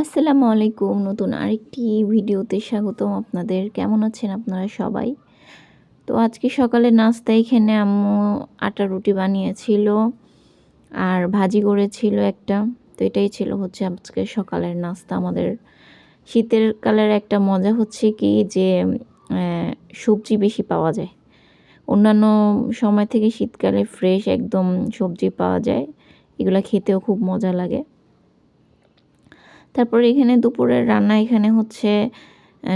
আসসালামু আলাইকুম নতুন আরেকটি ভিডিওতে স্বাগতম আপনাদের। কেমন আছেন আপনারা সবাই? তো আজকে সকালে নাস্তা এখানে আম্মু আটা রুটি বানিয়েছিল আর ভাজি করেছিল একটা। তো এটাই ছিল হচ্ছে আজকে সকালের নাস্তা। আমাদের শীতের কালের একটা মজা হচ্ছে কি যে সবজি বেশি পাওয়া যায়। অন্যান্য সময় থেকে শীতকালে ফ্রেশ একদম সবজি পাওয়া যায়। এগুলো খেতেও খুব মজা লাগে। তারপরে এখানে দুপুরের রান্না এখানে হচ্ছে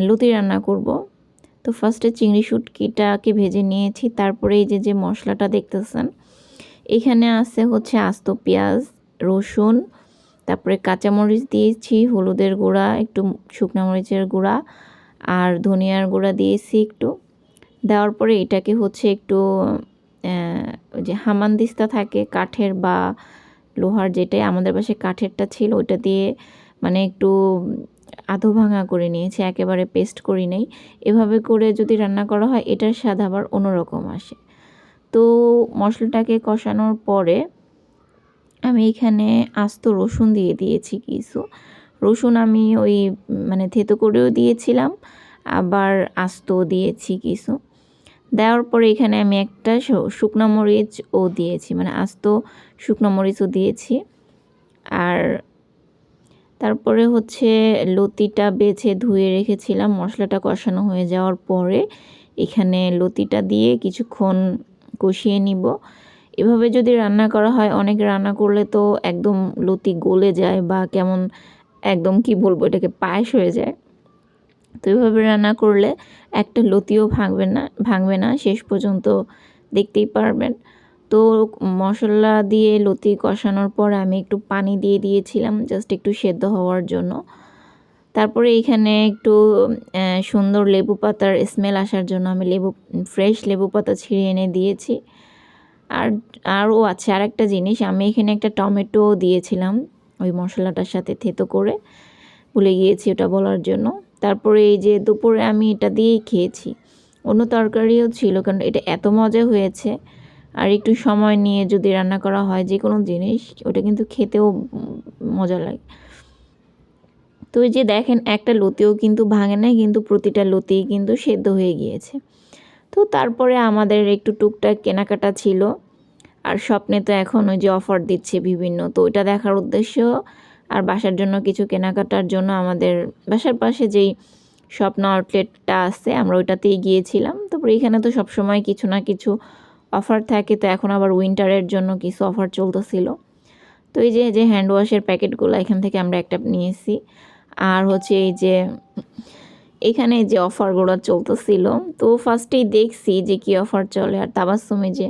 লুতি রান্না করব। তো ফার্স্টে চিংড়ি শুটকিটাকে ভেজে নিয়েছি, তারপরে এই যে যে মশলাটা দেখতেছেন, এখানে আছে হচ্ছে আস্ত পেঁয়াজ, রসুন, তারপরে কাঁচামরিচ দিয়েছি, হলুদের গুঁড়া, একটু শুকনো মরিচের গুঁড়া, আর ধনিয়ার গুঁড়া দিয়েছি একটু। দেওয়ার পরে এটাকে হচ্ছে একটু ওই যে হামানদিস্তা থাকে, কাঠের বা লোহার যেটাই আমাদের পাশে কাঠেরটা ছিল, ওইটা দিয়ে মানে একটু আধো ভাঙা করে নিয়েছি, একেবারে পেস্ট করি নেই। এভাবে করে যদি রান্না করা হয়, এটার স্বাদ আবার অন্যরকম আসে। তো মশলাটাকে কষানোর পরে আমি এখানে আস্ত রসুন দিয়ে দিয়েছি কিছু। রসুন আমি ওই মানে থেতো করেও দিয়েছিলাম, আবার আস্ত দিয়েছি কিছু। দেওয়ার পরে এখানে আমি একটা শুকনো মরিচও দিয়েছি মানে আস্ত শুকনো মরিচও দিয়েছি। আর তারপরে হচ্ছে লতিটা বেছে ধুয়ে রেখেছিলাম, মশলাটা কষানো হয়ে যাওয়ার পরে এখানে লতিটা দিয়ে কিছুক্ষণ কষিয়ে নিব। এভাবে যদি রান্না করা হয়, অনেক রান্না করলে তো একদম লতি গলে যায় বা কেমন একদম কি বলব, এটাকে পায়েস হয়ে যায়। তো এভাবে রান্না করলে একটা লতিও ভাঙবে না ভাঙবে না, শেষ পর্যন্ত দেখতেই পারবেন। তো মশলা দিয়ে লতি কষানোর পর আমি একটু পানি দিয়ে দিয়েছিলাম জাস্ট একটু সেদ্ধ হওয়ার জন্য। তারপরে এখানে একটু সুন্দর লেবু পাতার স্মেল আসার জন্য আমি লেবু ফ্রেশ লেবু পাতা ছিঁড়ে এনে দিয়েছি। আর, আরও আছে আর একটা জিনিস, আমি এখানে একটা টমেটো দিয়েছিলাম, ওই মশলাটার সাথে থেতো করে। ভুলে গিয়েছি ওটা বলার জন্য। তারপরে এই যে দুপুরে আমি এটা দিয়েই খেয়েছি। অন্য তরকারিও ছিল, কারণ এটা এত মজা হয়েছে। আর একটু সময় নিয়ে যদি রান্না করা হয় যে কোনো জিনিস, ওটা কিন্তু খেতেও মজা লাগে। তো যে দেখেন, একটা লতিও কিন্তু ভাঙে নাই, কিন্তু প্রতিটা লতিই কিন্তু সেদ্ধ হয়ে গিয়েছে। তো তারপরে আমাদের একটু টুকটাক কেনাকাটা ছিল, আর স্বপ্নে তো এখন ওই যে অফার দিচ্ছে বিভিন্ন। তো ওইটা দেখার উদ্দেশ্য, আর বাসার জন্য কিছু কেনাকাটার জন্য আমাদের বাসার পাশে যেই স্বপ্ন আউটলেটটা আছে, আমরা ওইটাতেই গিয়েছিলাম। তারপরে এখানে তো সবসময় কিছু না কিছু অফার থাকে, তো এখন আবার উইন্টারের জন্য কিছু অফার চলতেছিল। তো এই যে যে হ্যান্ড ওয়াশের প্যাকেটগুলো, এখান থেকে আমরা একটা নিয়েছি। আর হচ্ছে এই যে, এখানে যে অফারগুলো চলতেছিল, তো ফার্স্টেই দেখছি যে কি অফার চলে। আর তাবাসুমে যে